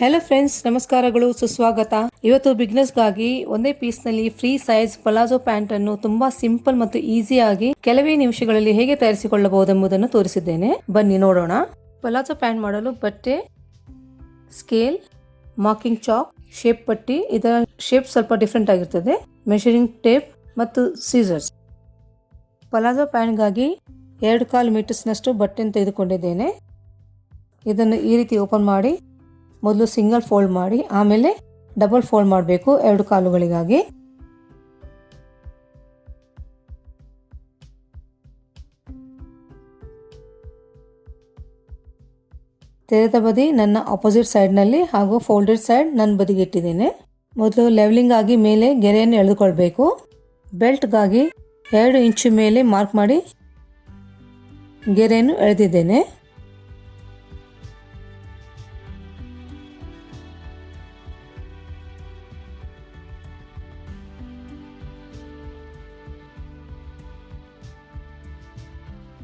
Hello friends ನಮಸ್ಕಾರಗಳು, ಸುಸ್ವಾಗತ. ಇವತ್ತು ಬಿಗ್ನೆಸ್ಗಾಗಿ ಒಂದೇ ಪೀಸ್ನಲ್ಲಿ ಫ್ರೀ ಸೈಜ್ ಪಲಾಜೋ ಪ್ಯಾಂಟ್ ಅನ್ನು ತುಂಬಾ ಸಿಂಪಲ್ ಮತ್ತು ಈಸಿಯಾಗಿ ಕೆಲವೇ ನಿಮಿಷಗಳಲ್ಲಿ ಹೇಗೆ ತಯಾರಿಸಿಕೊಳ್ಳಬಹುದೆಂಬುದನ್ನು ತೋರಿಸಿದ್ದೇನೆ. ಬನ್ನಿ ನೋಡೋಣ. ಪಲಾಜೋ ಪ್ಯಾಂಟ್ ಮಾಡಲು ಬಟ್ಟೆ ಸ್ಕೇಲ್ ಮಾರ್ಕಿಂಗ್ ಚಾಕ್ ಶೇಪ್ ಪಟ್ಟಿ, ಇದರ ಶೇಪ್ ಸ್ವಲ್ಪ ಡಿಫ್ರೆಂಟ್ ಆಗಿರ್ತದೆ. ಮೆಷರಿಂಗ್ ಟೇಪ್ ಮತ್ತು ಸೀಸರ್ಸ್ ಪಲಾಜೋ ಪ್ಯಾಂಟ್ಗಾಗಿ ಎರಡು ಕಾಲು ಮೀಟರ್ಸ್ನಷ್ಟು ಬಟ್ಟೆಯನ್ನು ತೆಗೆದುಕೊಂಡಿದ್ದೇನೆ. ಇದನ್ನು ಈ ರೀತಿ ಓಪನ್ ಮಾಡಿ. ಮೊದಲು ಸಿಂಗಲ್ ಫೋಲ್ಡ್ ಮಾಡಿ, ಆಮೇಲೆ ಡಬಲ್ ಫೋಲ್ಡ್ ಮಾಡಬೇಕು ಎರಡು ಕಾಲುಗಳಿಗಾಗಿ. ತೆರೆದ ಬದಿ ನನ್ನ ಅಪೋಸಿಟ್ ಸೈಡ್ನಲ್ಲಿ ಹಾಗೂ ಫೋಲ್ಡೆಡ್ ಸೈಡ್ ನನ್ನ ಬದಿಗೆ ಇಟ್ಟಿದ್ದೇನೆ. ಮೊದಲು ಲೆವೆಲಿಂಗ್ ಆಗಿ ಮೇಲೆ ಗೆರೆಯನ್ನು ಎಳೆದುಕೊಳ್ಬೇಕು. ಬೆಲ್ಟ್ಗಾಗಿ ಎರಡು ಇಂಚು ಮೇಲೆ ಮಾರ್ಕ್ ಮಾಡಿ ಗೆರೆಯನ್ನು ಎಳೆದಿದ್ದೇನೆ.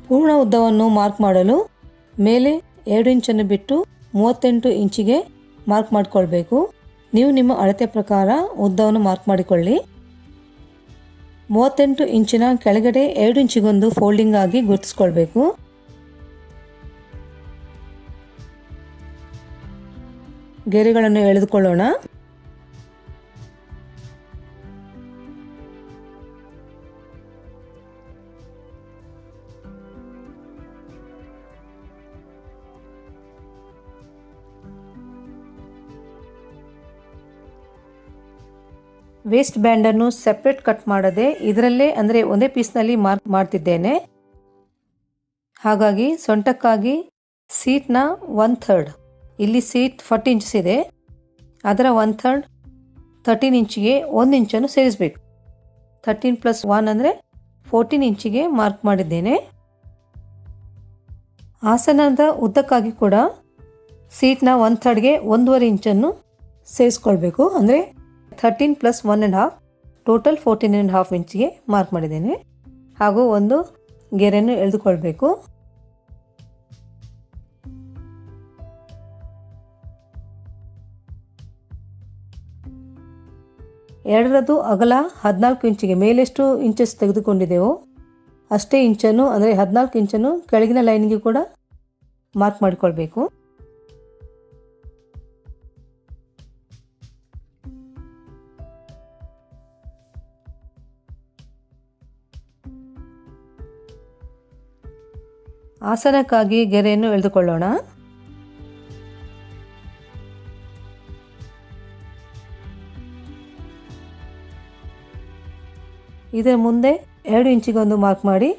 ಪೂರ್ಣ ಉದ್ದವನ್ನು ಮಾರ್ಕ್ ಮಾಡಲು ಮೇಲೆ ಎರಡು ಇಂಚನ್ನು ಬಿಟ್ಟು ಮೂವತ್ತೆಂಟು ಇಂಚಿಗೆ ಮಾರ್ಕ್ ಮಾಡಿಕೊಳ್ಬೇಕು. ನೀವು ನಿಮ್ಮ ಅಳತೆ ಪ್ರಕಾರ ಉದ್ದವನ್ನು ಮಾರ್ಕ್ ಮಾಡಿಕೊಳ್ಳಿ. ಮೂವತ್ತೆಂಟು ಇಂಚಿನ ಕೆಳಗಡೆ ಎರಡು ಇಂಚಿಗೊಂದು ಫೋಲ್ಡಿಂಗ್ ಆಗಿ ಗುರುತಿಸ್ಕೊಳ್ಬೇಕು. ಗೆರೆಗಳನ್ನು ಎಳೆದುಕೊಳ್ಳೋಣ. ವೇಸ್ಟ್ ಬ್ಯಾಂಡನ್ನು ಸೆಪ್ರೇಟ್ ಕಟ್ ಮಾಡದೆ ಇದರಲ್ಲೇ ಅಂದರೆ ಒಂದೇ ಪೀಸ್ನಲ್ಲಿ ಮಾರ್ಕ್ ಮಾಡ್ತಿದ್ದೇನೆ. ಹಾಗಾಗಿ ಸೊಂಟಕ್ಕಾಗಿ ಸೀಟ್ನ ಒನ್ ಥರ್ಡ್ ಇಲ್ಲಿ ಸೀಟ್ ಫಾರ್ಟಿ ಇಂಚಸ್ ಇದೆ. ಅದರ ಒನ್ ಥರ್ಡ್ ತರ್ಟೀನ್ ಇಂಚಿಗೆ ಒಂದು ಇಂಚನ್ನು ಸೇರಿಸಬೇಕು. ಥರ್ಟೀನ್ ಪ್ಲಸ್ ಒನ್ ಅಂದರೆ ಫೋರ್ಟೀನ್ ಇಂಚಿಗೆ ಮಾರ್ಕ್ ಮಾಡಿದ್ದೇನೆ. ಆಸನದ ಉದ್ದಕ್ಕಾಗಿ ಕೂಡ ಸೀಟ್ನ ಒನ್ ಥರ್ಡ್ಗೆ ಒಂದೂವರೆ ಇಂಚನ್ನು ಸೇರಿಸ್ಕೊಳ್ಬೇಕು. ಅಂದರೆ thirteen plus one and half total fourteen and half ಇಂಚಿಗೆ mark ಮಾಡಿದ್ದೇನೆ. ಹಾಗೂ ಒಂದು ಗೆರೆಯನ್ನು ಎಳೆದುಕೊಳ್ಬೇಕು. ಎರಡರದ್ದು ಅಗಲ ಹದಿನಾಲ್ಕು ಇಂಚಿಗೆ ಮೇಲೆಷ್ಟು ಇಂಚಸ್ ತೆಗೆದುಕೊಂಡಿದ್ದೆವು ಅಷ್ಟೇ ಇಂಚನ್ನು, ಅಂದರೆ ಹದಿನಾಲ್ಕು ಇಂಚನ್ನು ಕೆಳಗಿನ ಲೈನ್ಗೆ ಕೂಡ ಮಾರ್ಕ್ ಮಾಡಿಕೊಳ್ಬೇಕು. ಆಸನಕ್ಕಾಗಿ ಗೆರೆಯನ್ನು ಎಳೆದುಕೊಳ್ಳೋಣ. ಇದರ ಮುಂದೆ ಎರಡು ಇಂಚಿಗೊಂದು ಮಾರ್ಕ್ ಮಾಡಿ.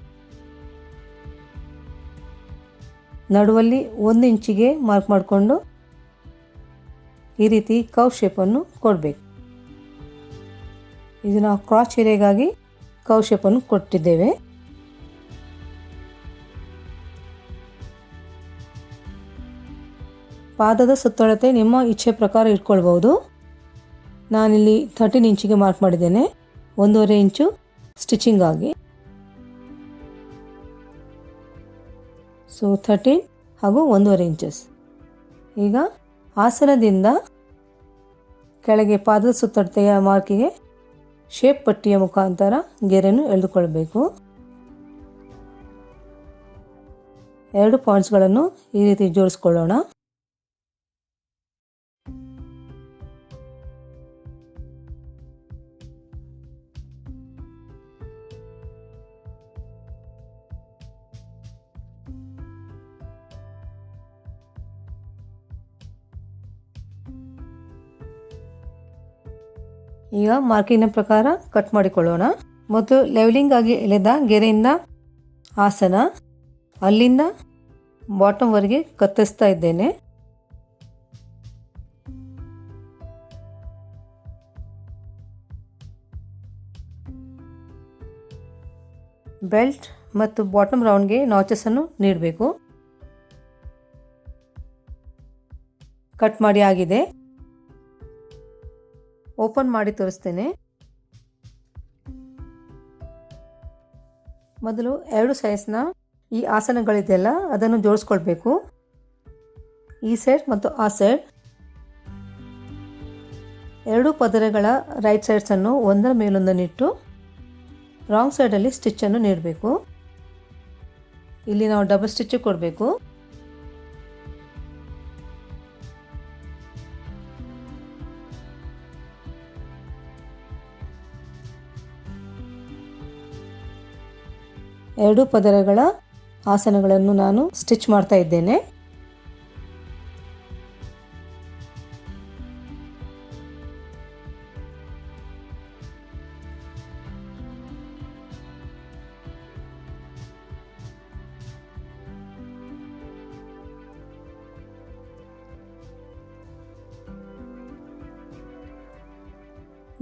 ನಡುವಲ್ಲಿ ಒಂದು ಇಂಚಿಗೆ ಮಾರ್ಕ್ ಮಾಡಿಕೊಂಡು ಈ ರೀತಿ ಕವ್ ಶೇಪನ್ನು ಕೊಡಬೇಕು. ಇದು ನಾವು ಕ್ರಾಸ್ ಏರಿಯಾಗಾಗಿ ಕವ್ ಶೇಪನ್ನು ಕೊಟ್ಟಿದ್ದೇವೆ. ಪಾದದ ಸುತ್ತಳತೆ ನಿಮ್ಮ ಇಚ್ಛೆ ಪ್ರಕಾರ ಇಟ್ಕೊಳ್ಬೋದು ನಾನಿಲ್ಲಿ ಥರ್ಟೀನ್ ಇಂಚಿಗೆ ಮಾರ್ಕ್ ಮಾಡಿದ್ದೇನೆ. ಒಂದೂವರೆ ಇಂಚು ಸ್ಟಿಚಿಂಗ್ ಆಗಿ. ಸೊ ಥರ್ಟೀನ್ ಹಾಗೂ ಒಂದೂವರೆ ಇಂಚಸ್ ಈಗ ಆಸನದಿಂದ ಕೆಳಗೆ ಪಾದದ ಸುತ್ತಳತೆಯ ಮಾರ್ಕಿಗೆ ಶೇಪ್ ಪಟ್ಟಿಯ ಮುಖಾಂತರ ಗೆರೆಯನ್ನು ಎಳೆದುಕೊಳ್ಬೇಕು ಎರಡು ಪಾಯಿಂಟ್ಸ್ಗಳನ್ನು ಈ ರೀತಿ ಜೋಡಿಸ್ಕೊಳ್ಳೋಣ. ಈಗ ಮಾರ್ಕಿನ ಪ್ರಕಾರ ಕಟ್ ಮಾಡಿಕೊಳ್ಳೋಣ. ಮತ್ತು ಲೆವೆಲಿಂಗ್ ಆಗಿ ಎಳೆದ ಗೆರೆಯಿಂದ ಆಸನ ಅಲ್ಲಿಂದ ಬಾಟಮ್ವರೆಗೆ ಕತ್ತರಿಸ್ತಾ ಇದ್ದೇನೆ. ಬೆಲ್ಟ್ ಮತ್ತು ಬಾಟಮ್ ರೌಂಡ್ಗೆ ನಾಚಸನ್ನು ನೀಡಬೇಕು. ಕಟ್ ಮಾಡಿ ಆಗಿದೆ. ಓಪನ್ ಮಾಡಿ ತೋರಿಸ್ತೇನೆ. ಮೊದಲು ಎರಡು ಸೈಜ್ನ ಈ ಆಸನಗಳಿದೆಯಲ್ಲ, ಅದನ್ನು ಜೋಡಿಸ್ಕೊಳ್ಬೇಕು. ಈ ಸೈಡ್ ಮತ್ತು ಆ ಸೈಡ್ ಎರಡು ಪದರಗಳ ರೈಟ್ ಸೈಡ್ಸನ್ನು ಒಂದರ ಮೇಲೊಂದನ್ನಿಟ್ಟು ರಾಂಗ್ ಸೈಡಲ್ಲಿ ಸ್ಟಿಚ್ಚನ್ನು ನೀಡಬೇಕು. ಇಲ್ಲಿ ನಾವು ಡಬಲ್ ಸ್ಟಿಚ್ಚು ಕೊಡಬೇಕು. ಎರಡು ಪದರಗಳ ಆಸನಗಳನ್ನು ನಾನು ಸ್ಟಿಚ್ ಮಾಡ್ತಾ ಇದ್ದೇನೆ.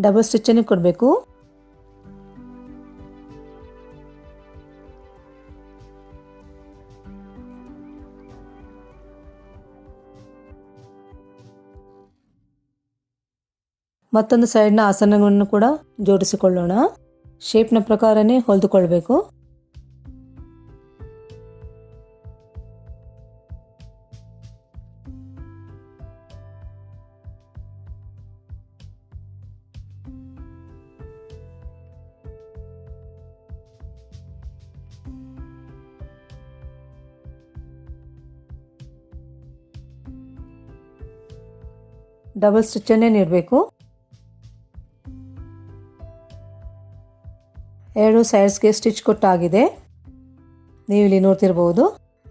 ಡಬಲ್ ಸ್ಟಿಚ್ಚನ್ನು ಕೊಡಬೇಕು. ಮತ್ತೊಂದು ಸೈಡ್ನ ಆಸನಗಳನ್ನು ಕೂಡ ಜೋಡಿಸಿಕೊಳ್ಳೋಣ. ಶೇಪ್ನ ಪ್ರಕಾರನೇ ಹೊಲಿದುಕೊಳ್ಬೇಕು. ಡಬಲ್ ಸ್ಟಿಚ್ಚನ್ನೇ ನೀಡಬೇಕು. ಸೈಡ್ಸ್ಗೆ ಸ್ಟಿಚ್ ಕೊಟ್ಟಾಗಿದೆ. ನೀವು ಇಲ್ಲಿ ನೋಡ್ತಿರ್ಬೋದು.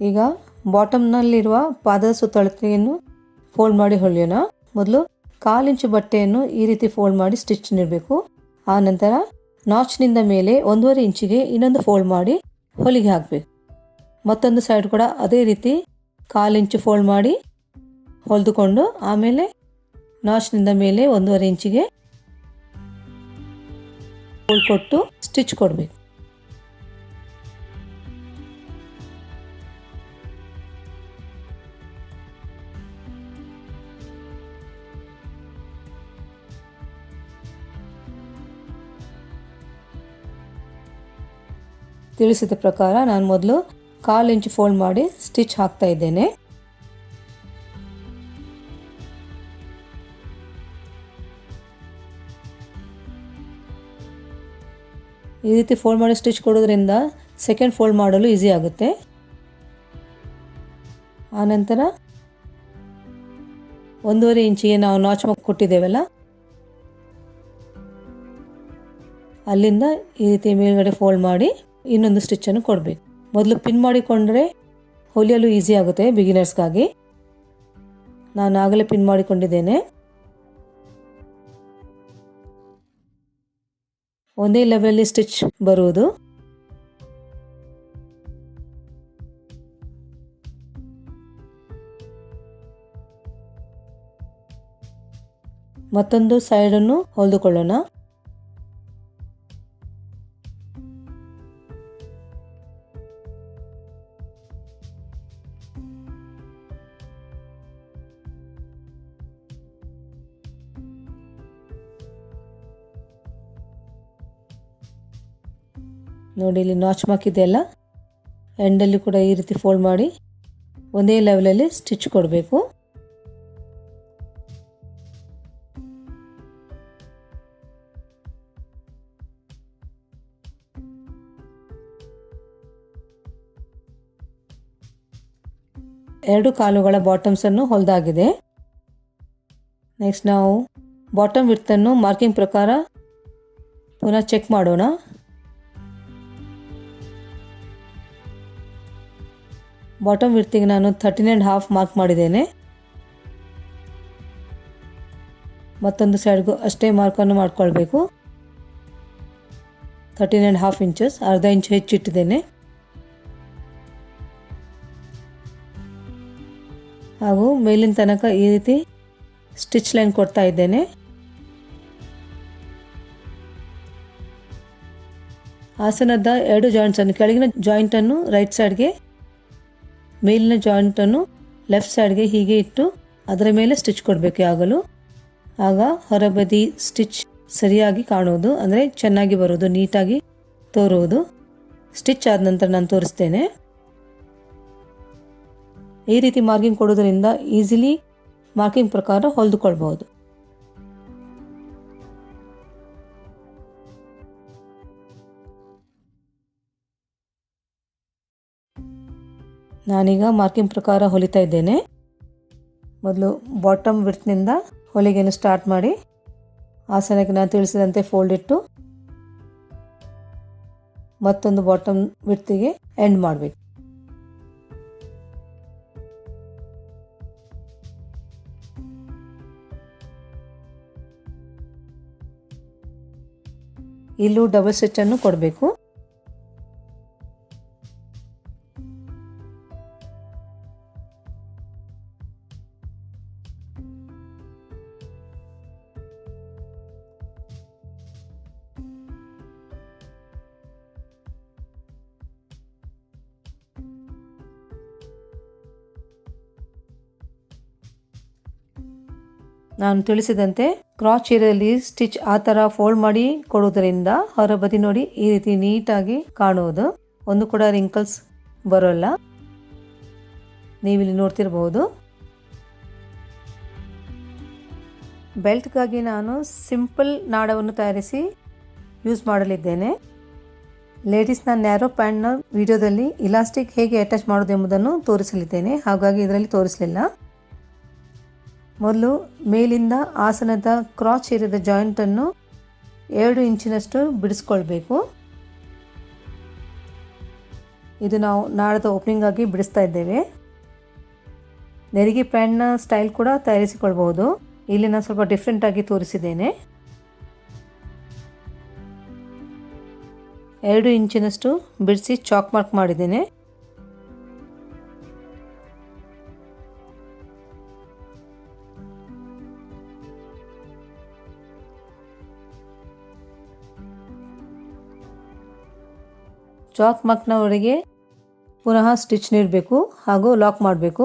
ಈಗ ಬಾಟಮ್ನಲ್ಲಿರುವ ಪಾದದ ಸುತ್ತಳತೆಯನ್ನು ಫೋಲ್ಡ್ ಮಾಡಿ ಹೊಲಿಯೋಣ. ಮೊದಲು ಕಾಲಿಂಚು ಬಟ್ಟೆಯನ್ನು ಈ ರೀತಿ ಫೋಲ್ಡ್ ಮಾಡಿ ಸ್ಟಿಚ್ ನೀಡಬೇಕು. ಆ ನಂತರ ನಾಚ್ನಿಂದ ಮೇಲೆ ಒಂದೂವರೆ ಇಂಚಿಗೆ ಇನ್ನೊಂದು ಫೋಲ್ಡ್ ಮಾಡಿ ಹೊಲಿಗೆ ಹಾಕಬೇಕು. ಮತ್ತೊಂದು ಸೈಡ್ ಕೂಡ ಅದೇ ರೀತಿ ಕಾಲಿಂಚು ಫೋಲ್ಡ್ ಮಾಡಿ ಹೊಲಿದುಕೊಂಡು ಆಮೇಲೆ ನಾಚ್ನಿಂದ ಮೇಲೆ ಒಂದೂವರೆ ಇಂಚಿಗೆ ಫೋಲ್ಡ್ ಕೊಟ್ಟು ಸ್ಟಿಚ್ ಕೊಡಬೇಕು ತಿಳಿಸಿದ ಪ್ರಕಾರ ನಾನು ಮೊದಲು ಕಾಲು ಇಂಚು ಫೋಲ್ಡ್ ಮಾಡಿ ಸ್ಟಿಚ್ ಹಾಕ್ತಾ ಇದ್ದೇನೆ ಈ ರೀತಿ ಫೋಲ್ಡ್ ಮಾಡಿ ಸ್ಟಿಚ್ ಕೊಡೋದ್ರಿಂದ ಸೆಕೆಂಡ್ ಫೋಲ್ಡ್ ಮಾಡಲು ಈಸಿ ಆಗುತ್ತೆ. ಆನಂತರ ಒಂದೂವರೆ ಇಂಚಿಗೆ ನಾವು ನಾಚ್ ಕೊಟ್ಟಿದ್ದೇವಲ್ಲ? ಅಲ್ಲಿಂದ ಈ ರೀತಿ ಮೇಲ್ಗಡೆ ಫೋಲ್ಡ್ ಮಾಡಿ ಇನ್ನೊಂದು ಸ್ಟಿಚ್ಚನ್ನು ಕೊಡಬೇಕು. ಮೊದಲು ಪಿನ್ ಮಾಡಿಕೊಂಡ್ರೆ ಹೊಲಿಯಲು ಈಸಿ ಆಗುತ್ತೆ ಬಿಗಿನರ್ಸ್ಗಾಗಿ ನಾನು ಆಗಲೇ ಪಿನ್ ಮಾಡಿಕೊಂಡಿದ್ದೇನೆ. ಒಂದೇ ಲೆವೆಲಲ್ಲಿ ಸ್ಟಿಚ್ ಬರುವುದು. ಮತ್ತೊಂದು ಸೈಡನ್ನು ಹೊಲಿದುಕೊಳ್ಳೋಣ. ನೋಡಿ, ಇಲ್ಲಿ ನಾಚ್ ಮಾರ್ಕ್ ಇದೆಯಲ್ಲ ಎಂಡಲ್ಲಿ ಕೂಡ ಈ ರೀತಿ ಫೋಲ್ಡ್ ಮಾಡಿ ಒಂದೇ ಲೆವೆಲಲ್ಲಿ ಸ್ಟಿಚ್ ಕೊಡಬೇಕು. ಎರಡು ಕಾಲುಗಳ ಬಾಟಮ್ಸನ್ನು ಹೊಲ್ದಾಗಿದೆ. ನೆಕ್ಸ್ಟ್ ನಾವು ಬಾಟಮ್ ವಿಡ್ತನ್ನು ಮಾರ್ಕಿಂಗ್ ಪ್ರಕಾರ ಪುನಃ ಚೆಕ್ ಮಾಡೋಣ. ಬಾಟಮ್ ವಿಡ್ತಿಗೆ ನಾನು ಥರ್ಟೀನ್ ಆ್ಯಂಡ್ ಹಾಫ್ ಮಾರ್ಕ್ ಮಾಡಿದ್ದೇನೆ. ಮತ್ತೊಂದು ಸೈಡ್ಗೂ ಅಷ್ಟೇ ಮಾರ್ಕನ್ನು ಮಾಡ್ಕೊಳ್ಬೇಕು. ಥರ್ಟೀನ್ ಆ್ಯಂಡ್ ಹಾಫ್ ಇಂಚಸ್ ಅರ್ಧ ಇಂಚು ಹೆಚ್ಚಿಟ್ಟಿದ್ದೇನೆ ಹಾಗೂ ಮೇಲಿನ ತನಕ ಈ ರೀತಿ ಸ್ಟಿಚ್ ಲೈನ್ ಕೊಡ್ತಾ ಇದ್ದೇನೆ. ಆಸನದ ಎರಡು ಜಾಯಿಂಟ್ಸನ್ನು ಕೆಳಗಿನ ಜಾಯಿಂಟನ್ನು ರೈಟ್ ಸೈಡ್ಗೆ ಮೇಲಿನ ಜಾಯಿಂಟನ್ನು ಲೆಫ್ಟ್ ಸೈಡ್ಗೆ ಹೀಗೆ ಇಟ್ಟು ಅದರ ಮೇಲೆ ಸ್ಟಿಚ್ ಕೊಡಬೇಕು ಆಗಲು ಆಗ ಹೊರಬದಿ ಸ್ಟಿಚ್ ಸರಿಯಾಗಿ ಕಾಣುವುದು, ಅಂದರೆ ಚೆನ್ನಾಗಿ ಬರುವುದು, ನೀಟಾಗಿ ತೋರುವುದು. ಸ್ಟಿಚ್ ಆದ ನಂತರ ನಾನು ತೋರಿಸ್ತೇನೆ. ಈ ರೀತಿ ಮಾರ್ಕಿಂಗ್ ಕೊಡೋದರಿಂದ ಈಸಿಲಿ ಮಾರ್ಕಿಂಗ್ ಪ್ರಕಾರ ಹೊಲಿದುಕೊಳ್ಬಹುದು. ನಾನೀಗ ಮಾರ್ಕಿಂಗ್ ಪ್ರಕಾರ ಹೊಲಿತಾ ಇದ್ದೇನೆ. ಮೊದಲು ಬಾಟಮ್ ವಿಡ್ತ್ನಿಂದ ಹೊಲಿಗೆಯನ್ನು ಸ್ಟಾರ್ಟ್ ಮಾಡಿ, ಆಸನಕ್ಕೆ ನಾನು ತಿಳಿಸಿದಂತೆ ಫೋಲ್ಡ್ ಇಟ್ಟು ಮತ್ತೊಂದು ಬಾಟಮ್ ವಿಡ್ತಿಗೆ ಎಂಡ್ ಮಾಡಬೇಕು. ಇಲ್ಲೂ ಡಬಲ್ ಸ್ಟಿಚನ್ನು ಕೊಡಬೇಕು. ನಾನು ತಿಳಿಸಿದಂತೆ ಕ್ರಾಚ್ ಏರಿಯಾದಲ್ಲಿ ಸ್ಟಿಚ್ ಆ ಥರ ಫೋಲ್ಡ್ ಮಾಡಿ ಕೊಡುವುದರಿಂದ ಅವರ ಬದಿ ನೋಡಿ ಈ ರೀತಿ ನೀಟಾಗಿ ಕಾಣುವುದು. ಒಂದು ಕೂಡ ರಿಂಕಲ್ಸ್ ಬರೋಲ್ಲ. ನೀವಿಲ್ಲಿ ನೋಡ್ತಿರಬಹುದು ಬೆಲ್ಟ್ಗಾಗಿ ನಾನು ಸಿಂಪಲ್ ನಾಡವನ್ನು ತಯಾರಿಸಿ ಯೂಸ್ ಮಾಡಲಿದ್ದೇನೆ. ಲೇಡೀಸ್ನ ನ್ಯಾರೋ ಪ್ಯಾಂಟ್ನ ವಿಡಿಯೋದಲ್ಲಿ ಇಲಾಸ್ಟಿಕ್ ಹೇಗೆ ಅಟ್ಯಾಚ್ ಮಾಡೋದು ಎಂಬುದನ್ನು ತೋರಿಸಲಿದ್ದೇನೆ. ಹಾಗಾಗಿ ಇದರಲ್ಲಿ ತೋರಿಸಲಿಲ್ಲ. ಮೊದಲು ಮೇಲಿಂದ ಆಸನದ ಕ್ರಾಚ್ ಇರಿದ ಜಾಯಿಂಟನ್ನು ಎರಡು ಇಂಚಿನಷ್ಟು ಬಿಡಿಸ್ಕೊಳ್ಬೇಕು. ಇದು ನಾವು ನಾಳದ ಓಪನಿಂಗ್ ಆಗಿ ಬಿಡಿಸ್ತಾ ಇದ್ದೇವೆ. ನೆರಿಗೆ ಪ್ಯಾಂಟ್ನ ಸ್ಟೈಲ್ ಕೂಡ ತಯಾರಿಸಿಕೊಳ್ಬಹುದು. ಇಲ್ಲಿ ನಾನು ಸ್ವಲ್ಪ ಡಿಫ್ರೆಂಟ್ ಆಗಿ ತೋರಿಸಿದ್ದೇನೆ. ಎರಡು ಇಂಚಿನಷ್ಟು ಬಿಡಿಸಿ ಚಾಕ್ ಮಾರ್ಕ್ ಮಾಡಿದ್ದೇನೆ. ಚಾಕ್ ಮಾರ್ಕ್ನವರೆಗೆ ಪುನಃ ಸ್ಟಿಚ್ ನೀಡಬೇಕು ಹಾಗೂ ಲಾಕ್ ಮಾಡಬೇಕು.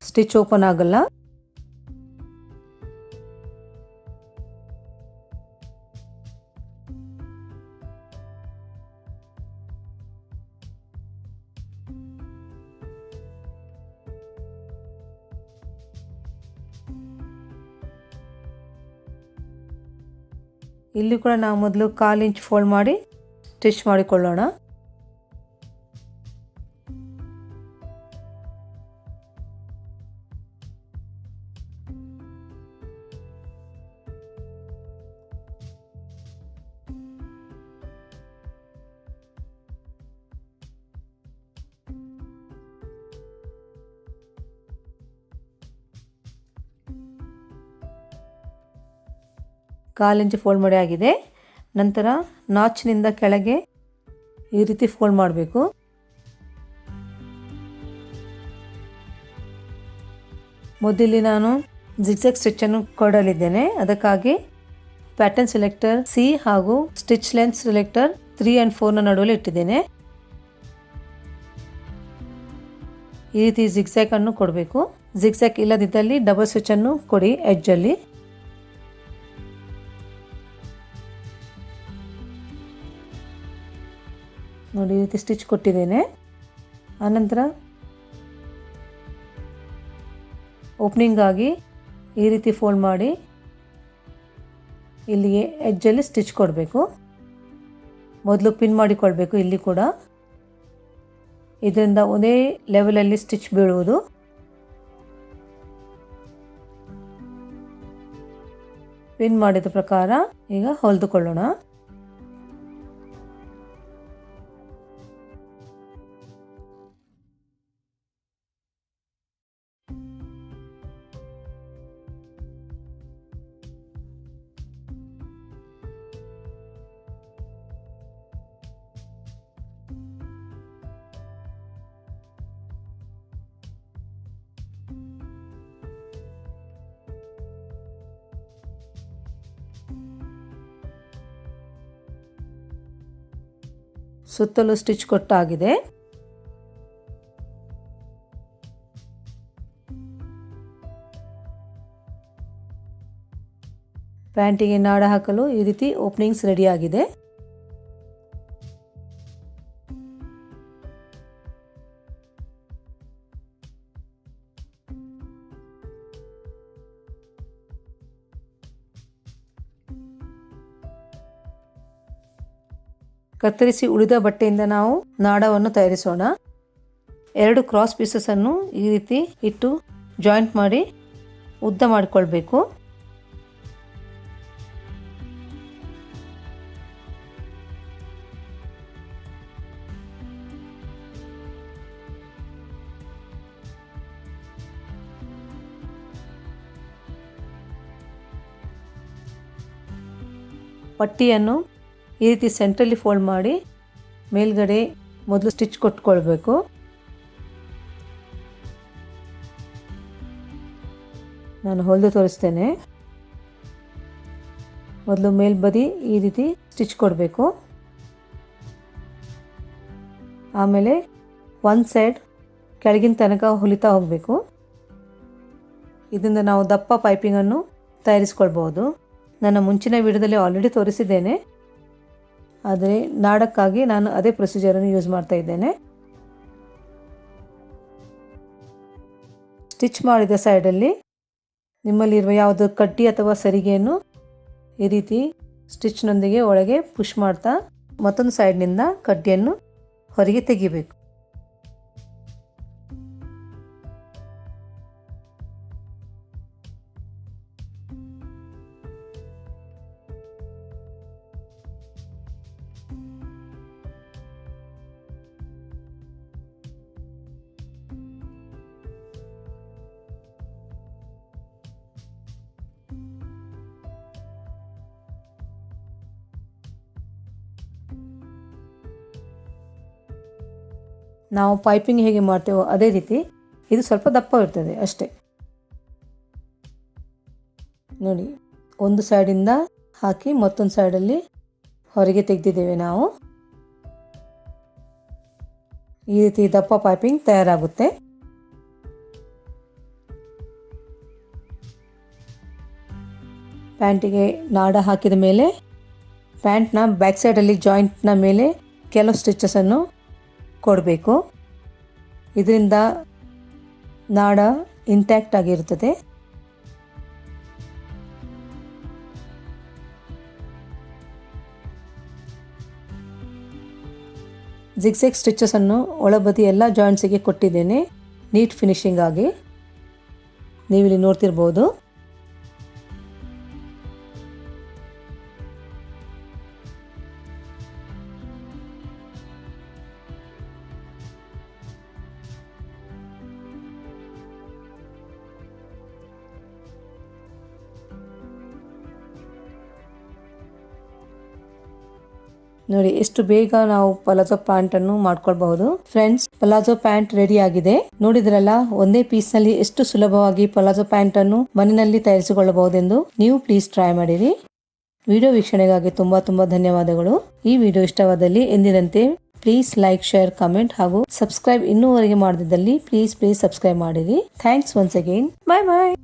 ಸ್ಟಿಚ್ ಓಪನ್ ಆಗಲ್ಲ. ಇಲ್ಲಿ ಕೂಡ ನಾವು ಮೊದಲು ಕಾಲು ಇಂಚ್ ಫೋಲ್ಡ್ ಮಾಡಿ ಸ್ಟಿಚ್ ಮಾಡಿಕೊಳ್ಳೋಣ ಕಾಲಿಂಚು ಫೋಲ್ಡ್ ಮಾಡಿ ಆಗಿದೆ. ನಂತರ ನಾಚ್ನಿಂದ ಕೆಳಗೆ ಈ ರೀತಿ ಫೋಲ್ಡ್ ಮಾಡಬೇಕು. ಮೊದಲಿ ನಾನು ಜಿಗ್ಜಾಗ್ ಸ್ಟಿಚ್ಚನ್ನು ಕೊಡಲಿದ್ದೇನೆ. ಅದಕ್ಕಾಗಿ ಪ್ಯಾಟರ್ನ್ ಸೆಲೆಕ್ಟರ್ ಸಿ ಹಾಗೂ stitch length selector three and ಫೋರ್ನ ನಡುವಲ್ಲಿ ಇಟ್ಟಿದ್ದೇನೆ. ಈ ರೀತಿ ಜಿಗ್ಸ್ಯಾಕ್ ಅನ್ನು ಕೊಡಬೇಕು. ಜಿಗ್ಸ್ಯಾಕ್ ಇಲ್ಲದಿದ್ದಲ್ಲಿ ಡಬಲ್ ಸ್ಟಿಚ್ ಅನ್ನು ಕೊಡಿ ಎಡ್ಜಲ್ಲಿ ನೋಡಿ, ಈ ರೀತಿ ಸ್ಟಿಚ್ ಕೊಟ್ಟಿದ್ದೇನೆ. ಆನಂತರ ಓಪನಿಂಗ್ ಆಗಿ ಈ ರೀತಿ ಫೋಲ್ಡ್ ಮಾಡಿ ಇಲ್ಲಿಗೆ ಎಜ್ಜಲ್ಲಿ ಸ್ಟಿಚ್ ಕೊಡಬೇಕು. ಮೊದಲು ಪಿನ್ ಮಾಡಿಕೊಳ್ಬೇಕು ಇಲ್ಲಿ ಕೂಡ. ಇದರಿಂದ ಒಂದೇ ಲೆವೆಲಲ್ಲಿ ಸ್ಟಿಚ್ ಬೀಳುವುದು. ಪಿನ್ ಮಾಡಿದ ಪ್ರಕಾರ ಈಗ ಹೊಲಿದುಕೊಳ್ಳೋಣ. ಸುತ್ತಲೂ ಸ್ಟಿಚ್ ಕೊಟ್ಟಾಗಿದೆ. ಪ್ಯಾಂಟಿಗೆ ನಾಡ ಹಾಕಲು ಈ ರೀತಿ ಓಪನಿಂಗ್ಸ್ ರೆಡಿಯಾಗಿದೆ ಕತ್ತರಿಸಿ ಉಳಿದ ಬಟ್ಟೆಯಿಂದ ನಾವು ನಾಡವನ್ನು ತಯಾರಿಸೋಣ. ಎರಡು ಕ್ರಾಸ್ ಪೀಸಸನ್ನು ಈ ರೀತಿ ಇಟ್ಟು ಜಾಯಿಂಟ್ ಮಾಡಿ ಉದ್ದ ಮಾಡಿಕೊಳ್ಬೇಕು. ಪಟ್ಟಿಯನ್ನು ಈ ರೀತಿ ಸೆಂಟ್ರಲ್ಲಿ ಫೋಲ್ಡ್ ಮಾಡಿ ಮೇಲ್ಗಡೆ ಮೊದಲು ಸ್ಟಿಚ್ ಕೊಟ್ಕೊಳ್ಬೇಕು. ನಾನು ಹೊಲಿದು ತೋರಿಸ್ತೇನೆ. ಮೊದಲು ಮೇಲ್ಬದಿ ಈ ರೀತಿ ಸ್ಟಿಚ್ ಕೊಡಬೇಕು. ಆಮೇಲೆ ಒನ್ ಸೈಡ್ ಕೆಳಗಿನ ತನಕ ಹೊಲಿತಾ ಹೋಗಬೇಕು. ಇದರಿಂದ ನಾವು ದಪ್ಪ ಪೈಪಿಂಗನ್ನು ತಯಾರಿಸ್ಕೊಳ್ಬೋದು ನನ್ನ ಮುಂಚಿನ ವಿಡಿಯೋದಲ್ಲಿ ಆಲ್ರೆಡಿ ತೋರಿಸಿದ್ದೇನೆ. ಆದರೆ ನಾಡಕ್ಕಾಗಿ ನಾನು ಅದೇ ಪ್ರೊಸೀಜರನ್ನು ಯೂಸ್ ಮಾಡ್ತಾ ಇದ್ದೇನೆ. ಸ್ಟಿಚ್ ಮಾಡಿದ ಸೈಡಲ್ಲಿ ನಿಮ್ಮಲ್ಲಿರುವ ಯಾವುದು ಕಡ್ಡಿ ಅಥವಾ ಸರಿಗೆಯನ್ನು ಈ ರೀತಿ ಸ್ಟಿಚ್ನೊಂದಿಗೆ ಒಳಗೆ ಪುಷ್ ಮಾಡ್ತಾ ಮತ್ತೊಂದು ಸೈಡ್ನಿಂದ ಕಡ್ಡಿಯನ್ನು ಹೊರಗೆ ತೆಗಿಬೇಕು. ನಾವು ಪೈಪಿಂಗ್ ಹೇಗೆ ಮಾಡ್ತೇವೋ ಅದೇ ರೀತಿ ಇದು ಸ್ವಲ್ಪ ದಪ್ಪ ಇರ್ತದೆ ಅಷ್ಟೇ. ನೋಡಿ, ಒಂದು ಸೈಡಿಂದ ಹಾಕಿ ಮತ್ತೊಂದು ಸೈಡಲ್ಲಿ ಹೊರಗೆ ತೆಗೆದಿದ್ದೇವೆ ನಾವು. ಈ ರೀತಿ ದಪ್ಪ ಪೈಪಿಂಗ್ ತಯಾರಾಗುತ್ತೆ. ಪ್ಯಾಂಟಿಗೆ ನಾಡ ಹಾಕಿದ ಮೇಲೆ ಪ್ಯಾಂಟ್ನ ಬ್ಯಾಕ್ ಸೈಡಲ್ಲಿ ಜಾಯಿಂಟ್ನ ಮೇಲೆ ಕೆಲವು ಸ್ಟಿಚಸನ್ನು ಕೊಡಬೇಕು. ಇದರಿಂದ ನಾಡ ಇಂಟ್ಯಾಕ್ಟ್ ಆಗಿರುತ್ತದೆ ಜಿಗ್ಸೆಗ್ ಸ್ಟಿಚಸನ್ನು ಒಳಬದಿ ಎಲ್ಲ ಜಾಯಿಂಟ್ಸಿಗೆ ಕೊಟ್ಟಿದ್ದೇನೆ. ನೀಟ್ ಫಿನಿಶಿಂಗ್ ಆಗಿ. ನೀವಿಲ್ಲಿ ನೋಡ್ತಿರ್ಬೋದು. ನೋಡಿ, ಎಷ್ಟು ಬೇಗ ನಾವು ಪಲಾಜೋ ಪ್ಯಾಂಟ್ ಅನ್ನು ಮಾಡ್ಕೊಳ್ಬಹುದು. ಫ್ರೆಂಡ್ಸ್ ಪಲಾಜೋ ಪ್ಯಾಂಟ್ ರೆಡಿ ಆಗಿದೆ. ನೋಡಿದ್ರಲ್ಲ, ಒಂದೇ ಪೀಸ್ನಲ್ಲಿ ಎಷ್ಟು ಸುಲಭವಾಗಿ ಪಲಾಜೋ ಪ್ಯಾಂಟ್ ಅನ್ನು ಮನೆಯಲ್ಲಿ ತಯಾರಿಸಿಕೊಳ್ಳಬಹುದೆಂದು ನೀವು ಪ್ಲೀಸ್ ಟ್ರೈ ಮಾಡಿರಿ. ವಿಡಿಯೋ ವೀಕ್ಷಣೆಗಾಗಿ ತುಂಬಾ ತುಂಬಾ ಧನ್ಯವಾದಗಳು. ಈ ವಿಡಿಯೋ ಇಷ್ಟವಾದಲ್ಲಿ ಎಂದಿನಂತೆ ಪ್ಲೀಸ್ ಲೈಕ್ ಶೇರ್ ಕಮೆಂಟ್ ಹಾಗೂ ಸಬ್ಸ್ಕ್ರೈಬ್ ಇನ್ನೂವರೆಗೆ ಮಾಡದಿದ್ದಲ್ಲಿ ಪ್ಲೀಸ್ ಪ್ಲೀಸ್ ಸಬ್ಸ್ಕ್ರೈಬ್ ಮಾಡಿರಿ. Thanks once again bye bye